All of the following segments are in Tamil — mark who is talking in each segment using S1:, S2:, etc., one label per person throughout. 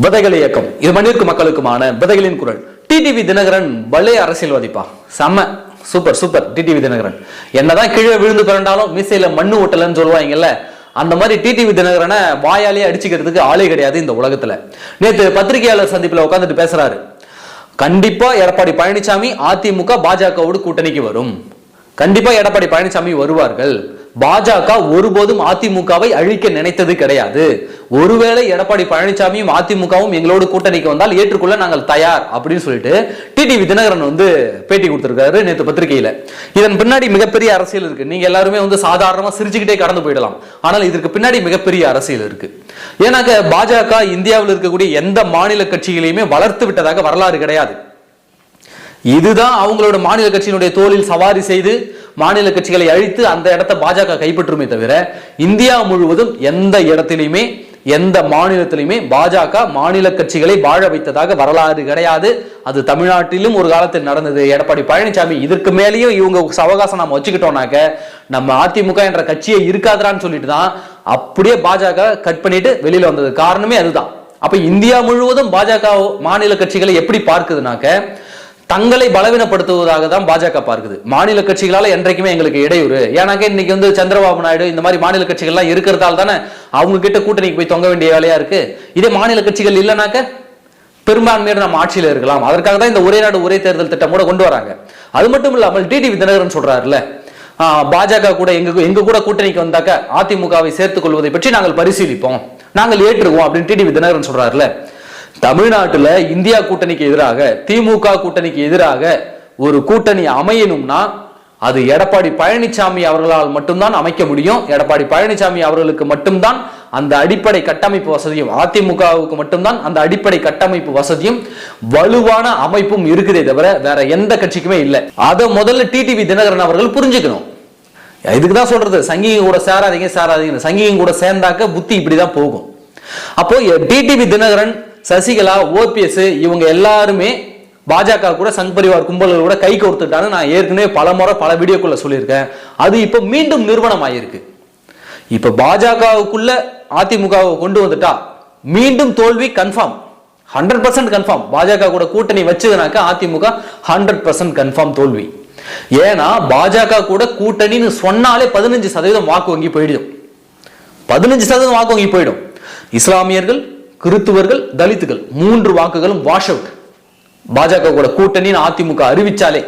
S1: விதைகள் இயக்கம். இது மண்ணிற்கு மக்களுக்குமான விதைகளின் குரல். டிடிவி தினகரன் பலே அரசியல்வாதிப்பா. செம்ம சூப்பர் சூப்பர். டிடிவி தினகரன். என்னதான் கீழே விழுந்து பிறண்டாலும் மீசையில மண்ணு ஓட்டலன்னு சொல்லுவாங்கல்ல அந்த மாதிரி டிடிவி தினகரனை வாயாலே அடிச்சுக்கிறதுக்கு ஆளே கிடையாது இந்த உலகத்துல. நேத்து பத்திரிகையாளர் சந்திப்புல உட்காந்துட்டு பேசுறாரு. கண்டிப்பா எடப்பாடி பழனிசாமி அதிமுக பாஜகவோடு கூட்டணிக்கு வரும். கண்டிப்பா எடப்பாடி பழனிசாமி வருவார்கள். பாஜக ஒருபோதும் அதிமுகவை அழிக்க நினைத்தது கிடையாது. ஒருவேளை எடப்பாடி பழனிசாமியும் அதிமுகவும் எங்களோடு கூட்டணிக்கு வந்தால் ஏற்றுக்கொள்ள நாங்கள் தயார் அப்படின்னு சொல்லிட்டு டிடிவி தினகரன் வந்து பேட்டி கொடுத்திருக்காரு நேற்று பத்திரிகையில. இதன் பின்னாடி மிகப்பெரிய அரசியல் இருக்கு. நீங்க எல்லாருமே வந்து சாதாரணமா சிரிச்சுக்கிட்டே கடந்து போயிடலாம். ஆனால் இதற்கு பின்னாடி மிகப்பெரிய அரசியல் இருக்கு. ஏன்னாக்க பாஜக இந்தியாவில் இருக்கக்கூடிய எந்த மாநில கட்சிகளையுமே வளர்த்து விட்டதாக வரலாறு கிடையாது. இதுதான் அவங்களோட மாநில கட்சியினுடைய தோளில் சவாரி செய்து மாநில கட்சிகளை அழித்து அந்த இடத்தை பாஜக கைப்பற்றுமே தவிர இந்தியா முழுவதும் எந்த இடத்திலையுமே எந்த மாநிலத்திலையுமே பாஜக மாநில கட்சிகளை வாழ வைத்ததாக வரலாறு கிடையாது. அது தமிழ்நாட்டிலும் ஒரு காலத்தில் நடந்தது. எடப்பாடி பழனிசாமி இதற்கு மேலேயும் இவங்க அவகாசம் நம்ம வச்சுக்கிட்டோம்னாக்க நம்ம அதிமுக என்ற கட்சியே இருக்காதான்னு சொல்லிட்டு தான் அப்படியே பாஜக கட் பண்ணிட்டு வெளியில வந்தது. காரணமே அதுதான். அப்ப இந்தியா முழுவதும் பாஜக மாநில கட்சிகளை எப்படி பார்க்குதுனாக்க தங்களை பலவீனப்படுத்துவதாக தான் பாஜக பார்க்குது. மாநில கட்சிகளால் என்றைக்குமே எங்களுக்கு இடையூறு. ஏன்னாக்க இன்னைக்கு வந்து சந்திரபாபு நாயுடு இந்த மாதிரி மாநில கட்சிகள்லாம் இருக்கிறதால தானே அவங்க கிட்ட கூட்டணிக்கு போய் தொங்க வேண்டிய வேலையா இருக்கு? இதே மாநில கட்சிகள் இல்லைனாக்க பெரும்பான்மையோடு நம்ம ஆட்சியில் இருக்கலாம். அதற்காக தான் இந்த ஒரே நாடு ஒரே தேர்தல் திட்டம் கூட கொண்டு வராங்க. அது மட்டும் இல்லாமல் டிடிவி தினகரன் சொல்றாருல்ல பாஜக கூட எங்க எங்க கூட கூட்டணிக்கு வந்தாக்க அதிமுகவை சேர்த்துக் கொள்வதை பற்றி நாங்கள் பரிசீலிப்போம். நாங்கள் ஏற்றுக்குவோம் அப்படின்னு டிடிவி தினகரன் சொல்றாருல தமிழ்நாட்டில் இந்தியா கூட்டணிக்கு எதிராக திமுக கூட்டணிக்கு எதிராக ஒரு கூட்டணி அமையணும்னா அது எடப்பாடி பழனிசாமி அவர்களால் மட்டும்தான் அமைக்க முடியும். எடப்பாடி பழனிசாமி அவர்களுக்கு மட்டும்தான் அந்த அடிப்படை கட்டமைப்பு வசதியும் அதிமுகவுக்கு மட்டும்தான் அந்த அடிப்படை கட்டமைப்பு வசதியும் வலுவான அமைப்பும் இருக்குதே தவிர வேற எந்த கட்சிக்குமே இல்லை. அதை முதல்ல டிடிவி தினகரன் அவர்கள் புரிஞ்சுக்கணும். இதுக்கு தான் சொல்றது சங்கிங்க கூட சேராதீங்க சேராதீங்க சங்கிங்க கூட சேர்ந்தாக்க புத்தி இப்படிதான் போகும். அப்போ டிடிவி தினகரன் சசிகலா ஓபிஎஸ் இவங்க எல்லாருமே பாஜக கூட சங் பரிவார் கும்பல்கள் கூட கை கோர்த்துட்டான்னு நான் ஏற்கனவே பல முறை பல வீடியோக்குள்ள சொல்லியிருக்கேன். அது இப்போ மீண்டும் நிறுவனம் ஆயிருக்கு இப்ப பாஜகவுக்குள்ள அதிமுகவை கொண்டு வந்துட்டா மீண்டும் தோல்வி கன்ஃபார்ம் ஹண்ட்ரட் பர்சன்ட் கன்ஃபார்ம் பாஜக கூட கூட்டணி வச்சதுனாக்கா அதிமுக ஹண்ட்ரட் பர்சன்ட் கன்ஃபார்ம் தோல்வி. ஏன்னா பாஜக கூட கூட்டணின்னு சொன்னாலே பதினஞ்சு சதவீதம் வாக்கு வங்கி போயிடும். பதினஞ்சு சதவீதம் வாக்கு வங்கி போயிடும். இஸ்லாமியர்கள் கிறித்துவர்கள் தலித்துகள் மூன்று வாக்குகளும் வாஷ் அவுட் பாஜக கூட கூட்டணின்னு அதிமுக அறிவிச்சாலே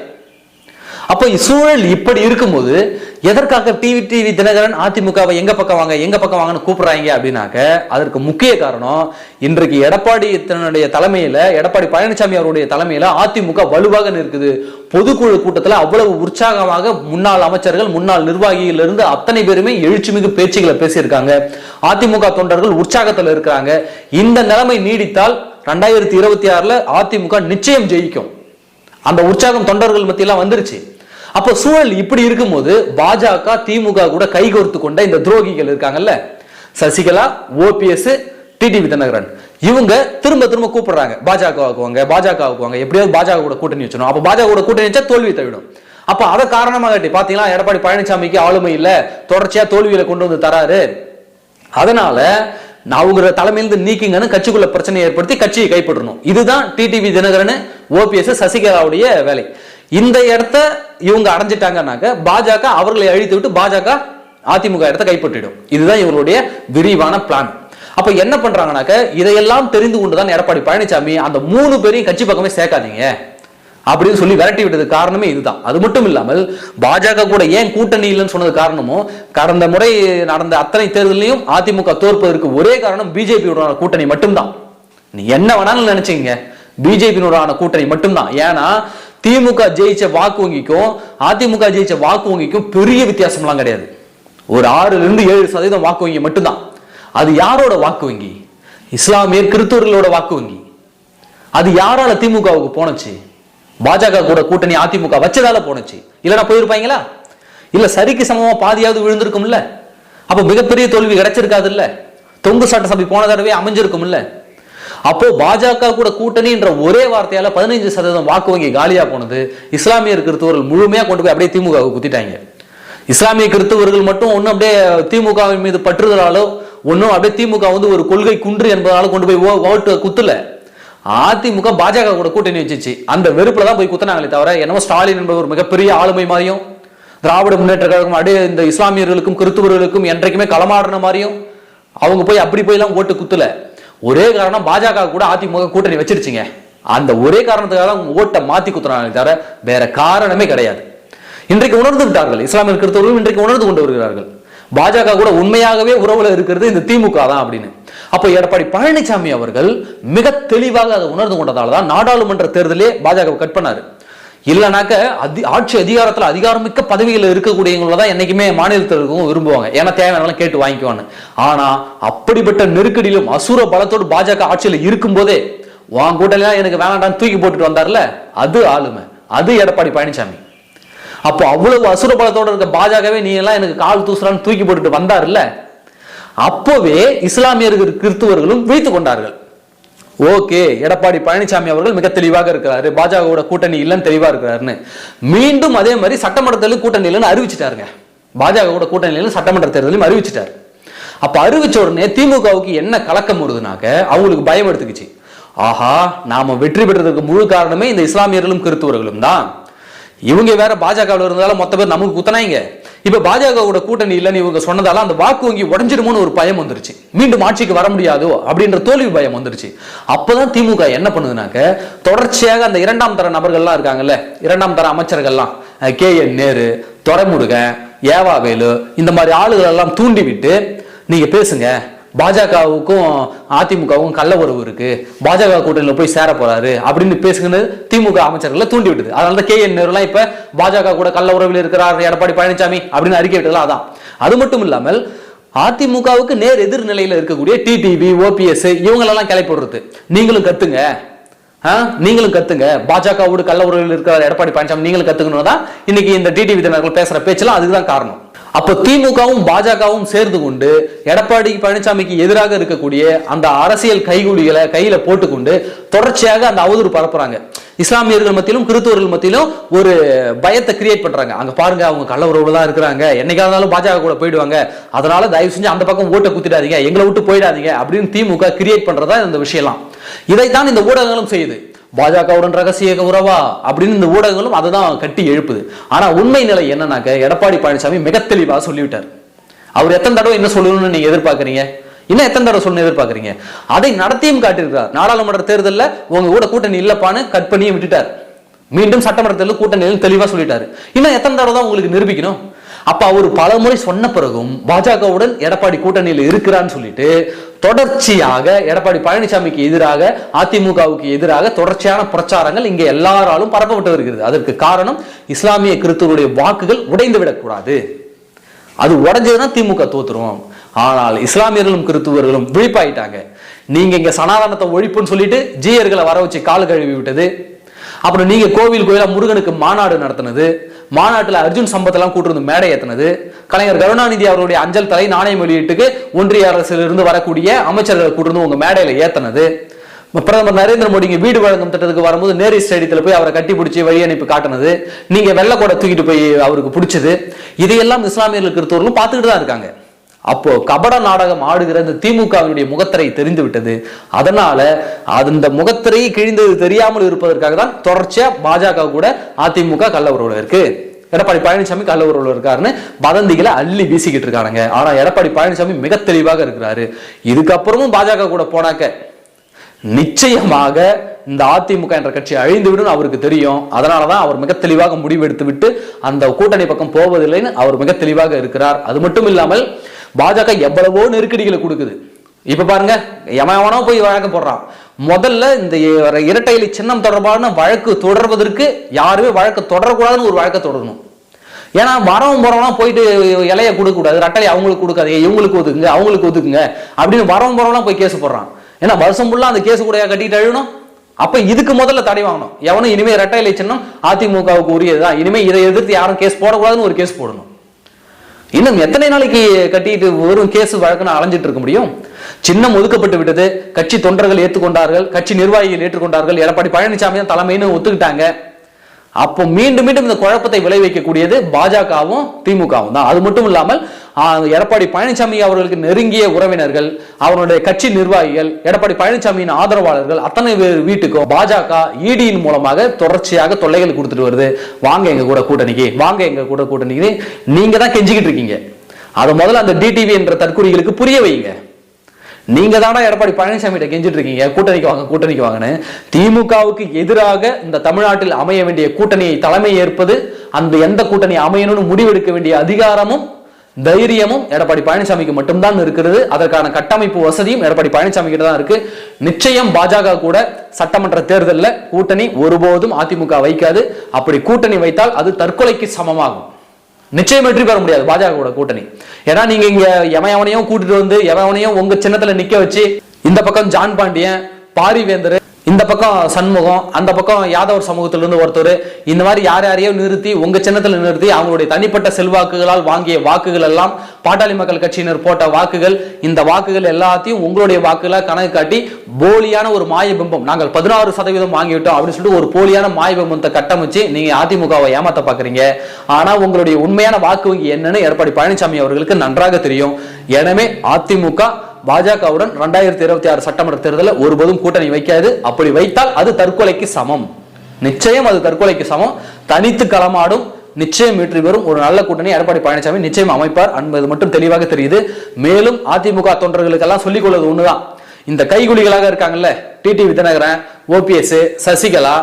S1: அப்போ சூழல் இப்படி இருக்கும்போது எதற்காக டிவி டிவி தினகரன் அதிமுகவை எங்க பக்கம் வாங்க எங்க பக்கம் வாங்கன்னு கூப்பிடுறாங்க அப்படின்னாக்க அதற்கு முக்கிய காரணம் இன்றைக்கு எடப்பாடி தன்னுடைய தலைமையில எடப்பாடி பழனிசாமி அவருடைய தலைமையில அதிமுக வலுவாக நிற்குது. பொதுக்குழு கூட்டத்தில் அவ்வளவு உற்சாகமாக முன்னாள் அமைச்சர்கள் முன்னாள் நிர்வாகிகள் இருந்து அத்தனை பேருமே எழுச்சிமிகு பேச்சுகளை பேசியிருக்காங்க. அதிமுக தொண்டர்கள் உற்சாகத்தில் இருக்கிறாங்க. இந்த நிலைமை நீடித்தால் ரெண்டாயிரத்தி இருபத்தி ஆறுல அதிமுக நிச்சயம் ஜெயிக்கும். அந்த உற்சாகம் தொண்டர்கள் மத்தியெல்லாம் வந்துருச்சு. அப்போ சூழல் இப்படி இருக்கும்போது பாஜக திமுக கூட கைகோர்த்து கொண்ட இந்த துரோகிகள் இருக்காங்கல்ல? சசிகலா ஓபிஎஸ் டிடிவி தினகரன் இவங்க திரும்ப திரும்ப கூப்பிடுறாங்க பாஜகவுக்கு வாங்க பாஜகவுக்கு வாங்க. எப்படியாவது பாஜக கூட கூட்டணி வச்சிடும் அப்ப பாஜக கூட கூட்டணி வச்சா தோல்வி தவிடும். அப்ப அதை காரணமாக காட்டி பாத்தீங்களா எடப்பாடி பழனிசாமிக்கு ஆளுமை இல்ல தொடர்ச்சியா தோல்வியில கொண்டு வந்து தராரு. அதனால நான் அவங்க தலைமையிலிருந்து நீக்கிங்கன்னு கட்சிக்குள்ள பிரச்சனை ஏற்படுத்தி கட்சியை கைப்பற்றணும். இதுதான் டிடிவி தினகரன் ஓபிஎஸ் சசிகலாவுடைய வேலை. இந்த இடத்த இவங்க அடைஞ்சிட்டாங்கன்னாக்க பாஜக அவர்களை அழித்து விட்டு பாஜக அதிமுக இடத்த கைப்பற்றிடும். இதுதான் இவர்களுடைய விரிவான பிளான் அப்ப என்ன பண்றாங்கனாக்க இதையெல்லாம் தெரிந்து கொண்டுதான் எடப்பாடி பழனிசாமி அந்த மூணு பேரையும் கட்சி பக்கமே சேர்க்காதீங்க. அப்படின்னு சொல்லி விரட்டி விட்டது காரணமே இதுதான். அது மட்டும் இல்லாமல் பாஜக கூட ஏன் கூட்டணி இல்லைன்னு சொன்னது காரணமும் கடந்த முறை நடந்த அத்தனை தேர்தலையும் அதிமுக தோற்பதற்கு ஒரே காரணம் பிஜேபியோட கூட்டணி மட்டும்தான். நீ என்ன வேணாலும் நினைச்சீங்க பிஜேபியினோட கூட்டணி மட்டும்தான். ஏன்னா திமுக ஜெயிச்ச வாக்கு வங்கிக்கும் அதிமுக ஜெயிச்ச வாக்கு வங்கிக்கும் பெரிய வித்தியாசம்லாம் கிடையாது. ஒரு ஆறுல இருந்து ஏழு சதவீதம் வாக்கு வங்கி மட்டும்தான். அது யாரோட வாக்கு வங்கி? இஸ்லாமியர் கிறிஸ்தவர்களோட வாக்கு வங்கி. அது யாரால திமுகவுக்கு போனச்சு பாஜக கூட கூட்டணி அதிமுக வச்சதால போனச்சு இல்லைன்னா போயிருப்பாங்களா? இல்ல சரிக்கு சமமா பாதியாவது விழுந்திருக்கும்ல? அப்ப மிகப்பெரிய தோல்வி கிடைச்சிருக்காது இல்ல தொங்கு சட்டசபை போன தடவை அமைஞ்சிருக்கும் இல்லை அப்போ பாஜக கூட கூட்டணி என்ற ஒரே வார்த்தையால பதினைஞ்சு சதவீதம் வாக்கு வங்கி காலியா போனது இஸ்லாமிய கிறிஸ்தவர்கள் முழுமையா கொண்டு போய் அப்படியே திமுக குத்திட்டாங்க. இஸ்லாமிய கிறிஸ்தவர்கள் மட்டும் ஒன்றும் அப்படியே திமுகவின் மீது பற்றுதலாலோ ஒன்றும் அப்படியே திமுக வந்து ஒரு கொள்கை குன்று என்பதால கொண்டு போய் ஓ- ஓட்டு குத்துல. அதிமுக பாஜக கூட கூட்டணி வச்சுச்சு. அந்த வெறுப்புல தான் போய் குத்தினாங்களே தவிர என்னமோ ஸ்டாலின் என்பவர் ஒரு மிகப்பெரிய ஆளுமை மாதிரியும் திராவிட முன்னேற்ற கழகம் அப்படியே இந்த இஸ்லாமியர்களுக்கும் கிறிஸ்துவர்களுக்கும் என்றைக்குமே களமாடுற மாதிரியும் அவங்க போய் அப்படி போய்லாம் ஓட்டு குத்துல. ஒரே காரணம் பாஜக கூட அதிமுக கூட்டணி வச்சிருச்சிங்க. அந்த ஒரே காரணத்துக்காக தான் ஓட்டை மாத்தி குத்துறாங்க தவிர வேற காரணமே கிடையாது. இன்றைக்கு உணர்ந்து விட்டார்கள். இஸ்லாமிய கிறிஸ்தவர்களும் இன்றைக்கு உணர்ந்து கொண்டு வருகிறார்கள். பாஜக கூட உண்மையாகவே உறவுல இருக்கிறது இந்த திமுக தான் அப்படின்னு. அப்போ எடப்பாடி பழனிசாமி அவர்கள் மிக தெளிவாக அதை உணர்ந்து கொண்டதால தான் நாடாளுமன்ற தேர்தலே பாஜக கட் பண்ணாரு. இல்லைனாக்க அதி ஆட்சி அதிகாரத்தில் அதிகாரமிக்க பதவியில் இருக்கக்கூடியவங்கள தான் என்றைக்குமே மாநிலத்திற்கும் விரும்புவாங்க. ஏன்னா தேவையானலாம் கேட்டு வாங்கிக்குவான்னு. ஆனால் அப்படிப்பட்ட நெருக்கடியிலும் அசுர பலத்தோடு பாஜக ஆட்சியில் இருக்கும்போதே உன் கூட்டலாம் எனக்கு வேணாண்டான்னு தூக்கி போட்டுட்டு வந்தார்ல அது ஆளுமை. அது எடப்பாடி பழனிசாமி. அப்போ அவ்வளவு அசுர பலத்தோடு இருக்க பாஜகவே நீ எல்லாம் எனக்கு கால் தூசுறான்னு தூக்கி போட்டுட்டு வந்தார்ல அப்போவே இஸ்லாமியர்கள் கிறிஸ்துவர்களும் வைத்து கொண்டார்கள். ஓகே எடப்பாடி பழனிசாமி அவர்கள் மிக தெளிவாக இருக்கிறாரு. பாஜகவோட கூட்டணி இல்லைன்னு தெளிவா இருக்கிறாருன்னு. மீண்டும் அதே மாதிரி சட்டமன்ற தேர்தல் கூட்டணி இல்லைன்னு அறிவிச்சிட்டாருங்க. பாஜகவோட கூட்டணி இல்லைன்னு சட்டமன்ற தேர்தலையும் அறிவிச்சிட்டாரு. அப்ப அறிவிச்ச உடனே திமுகவுக்கு என்ன கலக்கம் வருதுனாக்க அவங்களுக்கு பயம் எடுத்துக்கிச்சு. ஆஹா நாம வெற்றி பெற்றதுக்கு முழு காரணமே இந்த இஸ்லாமியர்களும் கிறித்துவர்களும் தான். இவங்க வேற பாஜகவில் இருந்தாலும் மொத்த பேர் நமக்கு குத்தனாங்க இப்ப பாஜகவோட கூட்டணி இல்லைன்னு இவங்க சொன்னதால அந்த வாக்கு வங்கி உடஞ்சிருமோன்னு ஒரு பயம் வந்துருச்சு. மீண்டும் ஆட்சிக்கு வர முடியாதோ அப்படின்ற தோல்வி பயம் வந்துருச்சு. அப்பதான் திமுக என்ன பண்ணுதுனாக்க தொடர்ச்சியாக அந்த இரண்டாம் தர நபர்கள்லாம் இருக்காங்கல்ல இரண்டாம் தர அமைச்சர்கள்லாம் கே என் நேரு துறைமுருகன் ஏவாவேலு இந்த மாதிரி ஆளுகள் எல்லாம் நீங்கள் நீங்க பேசுங்க பாஜகவுக்கும் அதிமுகவும் கள்ள உறவு இருக்கு. பாஜக கூட்டணியில் போய் சேர போறாரு அப்படின்னு பேசுங்கன்னு திமுக அமைச்சர்களை தூண்டி விட்டது. அதனால தான் கே என் நேருலாம் இப்ப பாஜக கூட கள்ள உறவில் இருக்கிறார் எடப்பாடி பழனிசாமி அப்படின்னு அறிக்கை விட்டதுல அதான். அது மட்டும் இல்லாமல் அதிமுகவுக்கு நேர் எதிர் நிலையில இருக்கக்கூடிய டிடிவி ஓபிஎஸ் இவங்களெல்லாம் கிளப்பி விடுறது நீங்களும் கத்துங்க. நீங்களும் கத்துங்க. பாஜகவோடு கள்ள உறவில் இருக்கிற எடப்பாடி பழனிசாமி நீங்களும் கத்துக்கணும் தான் இன்னைக்கு இந்த டிடிவி தினர்கள் பேசுற பேச்செல்லாம் அதுக்கு தான் காரணம். அப்ப திமுகவும் பாஜகவும் சேர்ந்து கொண்டு எடப்பாடி பழனிசாமிக்கு எதிராக இருக்கக்கூடிய அந்த அரசியல் கைகூலிகளை கையில போட்டுக்கொண்டு தொடர்ச்சியாக அந்த அவதூறு பரப்புறாங்க. இஸ்லாமியர்கள் மத்தியிலும் கிறிஸ்துவர்கள் மத்தியிலும் ஒரு பயத்தை கிரியேட் பண்றாங்க. அங்க பாருங்க அவங்க கள்ள தான் இருக்கிறாங்க. என்னைக்கா இருந்தாலும் பாஜக கூட போயிடுவாங்க. அதனால தயவு செஞ்சு அந்த பக்கம் ஓட்டை குத்திடாதீங்க. எங்களை விட்டு போயிடாதீங்க அப்படின்னு திமுக கிரியேட் பண்றதா இந்த விஷயம்லாம். இதைத்தான் இந்த ஊடகங்களும் செய்யுது. பாஜகவுடன் ரகசிய உறவா? அப்படின்னு இந்த ஊடகங்களும் அதை தான் கட்டி எழுப்புது. ஆனா உண்மை நிலை என்னன்னாக்க எடப்பாடி பழனிசாமி மிக தெளிவாக சொல்லிவிட்டார். அவர் எத்தனை தடவை என்ன சொல்லணும்னு நீங்க எதிர்பார்க்குறீங்க? இன்னும் எத்தனை தடவை சொல்லணும் எதிர்பார்க்கறீங்க? அதை நடத்தியும் காட்டியிருக்கிறார். நாடாளுமன்ற தேர்தலில் உங்க கூட கூட்டணி இல்லப்பான்னு கட் பண்ணியும் விட்டுட்டார். மீண்டும் சட்டமன்ற தேர்தல் கூட்டணியில் தெளிவா சொல்லிட்டாரு. இன்னும் எத்தனை தடவை தான் உங்களுக்கு நிரூபிக்கணும்? அப்ப அவர் பல முறை சொன்ன பிறகும் பாஜகவுடன் எடப்பாடி கூட்டணியில் இருக்கிறான்னு சொல்லிட்டு தொடர்ச்சியாக எடப்பாடி பழனிசாமிக்கு எதிராக அதிமுகவுக்கு எதிராக தொடர்ச்சியான பிரச்சாரங்கள் இங்கே எல்லாராலும் பரப்பப்பட்டு வருகிறது. அதற்கு காரணம் இஸ்லாமிய கிறிஸ்தவருடைய வாக்குகள் உடைந்து விடக்கூடாது அது உடஞ்சதுன்னா திமுக தோத்துரும். ஆனால் இஸ்லாமியர்களும் கிறிஸ்துவர்களும் விழிப்பாயிட்டாங்க. நீங்க இங்க சனாதனத்தை ஒழிப்புன்னு சொல்லிட்டு ஜீயர்களை வர வச்சு கால் கழுவி விட்டது. அப்புறம் நீங்க கோவில் கோயிலா முருகனுக்கு மாநாடு நடத்தினது. மாநாட்டில் அர்ஜுன் சம்பத்தெல்லாம் கூட்டிருந்து மேடை ஏற்றினது கலைஞர் கருணாநிதி அவருடைய அஞ்சல் தலை நாணயம் வெளியீட்டுக்கு ஒன்றிய அரசிலிருந்து வரக்கூடிய அமைச்சர்களை கூட்டிருந்து உங்கள் உங்க ஏற்றினது பிரதமர் நரேந்திர மோடிங்க வீடு வழங்கும் திட்டத்துக்கு வரும்போது நேரு ஸ்டேடியத்தில் போய் அவரை கட்டி பிடிச்சி வழி அனுப்பி காட்டுனது. நீங்க வெள்ளக்கோடை தூக்கிட்டு போய் அவருக்கு பிடிச்சது. இதையெல்லாம் இஸ்லாமியர்கள் கிறிஸ்தவர்களும் பார்த்துக்கிட்டு தான் இருக்காங்க. அப்போ கபட நாடகம் ஆடுகிற இந்த திமுகவினுடைய முகத்திரை தெரிந்து விட்டது அதனால அந்த முகத்திரை கிழிந்தது தெரியாமல் இருப்பதற்காக தான் தொடர்ச்சியா பாஜக கூட அதிமுக கள்ள உறவுல இருக்கு. எடப்பாடி பழனிசாமி கள்ள உறவுல இருக்காருன்னு வதந்திகளை அள்ளி வீசிக்கிட்டு இருக்கானுங்க. ஆனா எடப்பாடி பழனிசாமி மிக தெளிவாக இருக்கிறாரு. இதுக்கப்புறமும் பாஜக கூட போனாக்க நிச்சயமாக இந்த அதிமுக என்ற கட்சி அழிந்துவிடும் அவருக்கு தெரியும். அதனாலதான் அவர் மிக தெளிவாக முடிவெடுத்து விட்டு அந்த கூட்டணி பக்கம் போவதில்லைன்னு அவர் மிக தெளிவாக இருக்கிறார். அது மட்டும் இல்லாமல் பாஜக எவ்வளவோ நெருக்கடிகளை கொடுக்குது. இப்ப பாருங்க எவன் எவனோ போய் வழக்கு போடுறான். முதல்ல இந்த இரட்டை இலை சின்னம் தொடர்பான வழக்கு தொடர்வதற்கு யாருமே வழக்கு தொடரக்கூடாதுன்னு ஒரு வழக்கை தொடரணும். ஏன்னா வரவன் போறவங்களாம் போயிட்டு இலையை கொடுக்கக்கூடாது ரட்டலை அவங்களுக்கு கொடுக்காதீங்க இவங்களுக்கு ஒதுக்குங்க அவங்களுக்கு ஒதுக்குங்க அப்படின்னு வரவன் போறவங்களாம் போய் கேஸ் போடுறான். ஏன்னா வருஷம் ஃபுல்லாக அந்த கேஸ் கூட கட்டிட்டு அழுகணும். அப்ப இதுக்கு முதல்ல தடை வாங்கணும். எவனும் இனிமே இரட்டை இலை சின்னம் அதிமுகவுக்கு உரியதுதான். இனிமே இதை எதிர்த்து யாரும் கேஸ் போடக்கூடாதுன்னு ஒரு கேஸ் போடணும். இன்னும் எத்தனை நாளைக்கு கட்டிட்டு வெறும் கேஸ் வழக்குன்னு அலைஞ்சிட்டு இருக்க முடியும்? சின்னம் ஒதுக்கப்பட்டு விட்டது. கட்சி தொண்டர்கள் ஏற்றுக்கொண்டார்கள். கட்சி நிர்வாகிகள் ஏற்றுக்கொண்டார்கள். எடப்பாடி பழனிசாமி தான் தலைமைன்னு ஒத்துக்கிட்டாங்க. அப்போ மீண்டும் மீண்டும் இந்த குழப்பத்தை விளைவிக்கக்கூடியது பாஜகவும் திமுகவும் தான். அது மட்டும் இல்லாமல் எடப்பாடி பழனிசாமி அவர்களுக்கு நெருங்கிய உறவினர்கள் அவருடைய கட்சி நிர்வாகிகள் எடப்பாடி பழனிசாமியின் ஆதரவாளர்கள் அத்தனை பேர் வீட்டுக்கும் பாஜக இடியின் மூலமாக தொடர்ச்சியாக தொல்லைகள் கொடுத்துட்டு வருது. வாங்க எங்க கூட கூட்டணிக்கு வாங்க எங்க கூட கூட்டணிக்கு. நீங்க தான் கெஞ்சிக்கிட்டு இருக்கீங்க. அதை முதல்ல அந்த டிடிவி என்ற தற்கொலைகளுக்கு புரிய வைங்க. நீங்க தானே எடப்பாடி பழனிசாமி கிட்ட கெஞ்சிட்டு இருக்கீங்க. கூட்டணிக்கு வாங்க கூட்டணிக்கு வாங்கன்னு. திமுகவுக்கு எதிராக இந்த தமிழ்நாட்டில் அமைய வேண்டிய கூட்டணியை தலைமை ஏற்பது அந்த எந்த கூட்டணி அமையணும்னு முடிவெடுக்க வேண்டிய அதிகாரமும் தைரியமும் எடப்பாடி பழனிசாமிக்கு மட்டும்தான் இருக்கிறது. அதற்கான கட்டமைப்பு வசதியும் எடப்பாடி பழனிசாமி தான் இருக்கு. நிச்சயம் பாஜக கூட சட்டமன்ற தேர்தலில் கூட்டணி ஒருபோதும் அதிமுக வைக்காது. அப்படி கூட்டணி வைத்தால் அது தற்கொலைக்கு சமமாகும். நிச்சயம் வெற்றி பெற முடியாது பாஜகவோட கூட்டணி. ஏன்னா நீங்க இங்க எவன் எவனையும் கூட்டிட்டு வந்து எவன் எவனையும் உங்க சின்னத்துல நிக்க வச்சு இந்த பக்கம் ஜான் பாண்டியன் பாரிவேந்தர் இந்த பக்கம் சண்முகம் அந்த பக்கம் யாதவர் சமூகத்திலிருந்து ஒருத்தர். இந்த மாதிரி யார் யாரையோ நிறுத்தி உங்க சின்னத்தில் நிறுத்தி அவங்களுடைய தனிப்பட்ட செல்வாக்குகளால் வாங்கிய வாக்குகள் எல்லாம் பாட்டாளி மக்கள் கட்சியினர் போட்ட வாக்குகள் இந்த வாக்குகள் எல்லாத்தையும் உங்களுடைய வாக்குகளாக கணக்கு காட்டி போலியான ஒரு மாய பிம்பம் நாங்கள் பதினாறு சதவீதம் வாங்கிவிட்டோம் அப்படின்னு சொல்லிட்டு ஒரு போலியான மாய பிம்பத்தை கட்டமைச்சு நீங்க அதிமுகவை ஏமாத்த பாக்குறீங்க. ஆனா உங்களுடைய உண்மையான வாக்கு வங்கி என்னன்னு எடப்பாடி பழனிசாமி அவர்களுக்கு நன்றாக தெரியும். எனவே அதிமுக பாஜகவுடன் ரெண்டாயிரத்தி இருபத்தி ஆறு சட்டமன்ற தேர்தலில் ஒருபோதும் கூட்டணி வைக்காது. அப்படி வைத்தால் அது தற்கொலைக்கு சமம். நிச்சயம் அது தற்கொலைக்கு சமம். தனித்து களமாடும் நிச்சயம் வெற்றி பெறும் ஒரு நல்ல கூட்டணி எடப்பாடி பழனிசாமி நிச்சயம் அமைப்பார் என்பது மட்டும் தெளிவாக தெரியுது. மேலும் அதிமுக தொண்டர்களுக்கெல்லாம் சொல்லிக் கொள்வது ஒண்ணுதான். இந்த கைகுலிகளாக இருக்காங்கல்ல டிடி விதிநகரன் ஓபிஎஸ் சசிகலா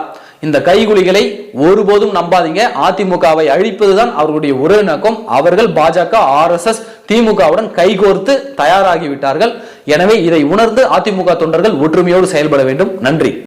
S1: இந்த கைகுலிகளை ஒருபோதும் நம்பாதீங்க. அதிமுகவை அழிப்பதுதான் அவர்களுடைய ஒரே நோக்கம். அவர்கள் பாஜக ஆர்எஸ்எஸ் திமுகவுடன் கைகோர்த்து தயாராகிவிட்டார்கள் எனவே இதை உணர்ந்து அதிமுக தொண்டர்கள் ஒற்றுமையோடு செயல்பட வேண்டும். நன்றி.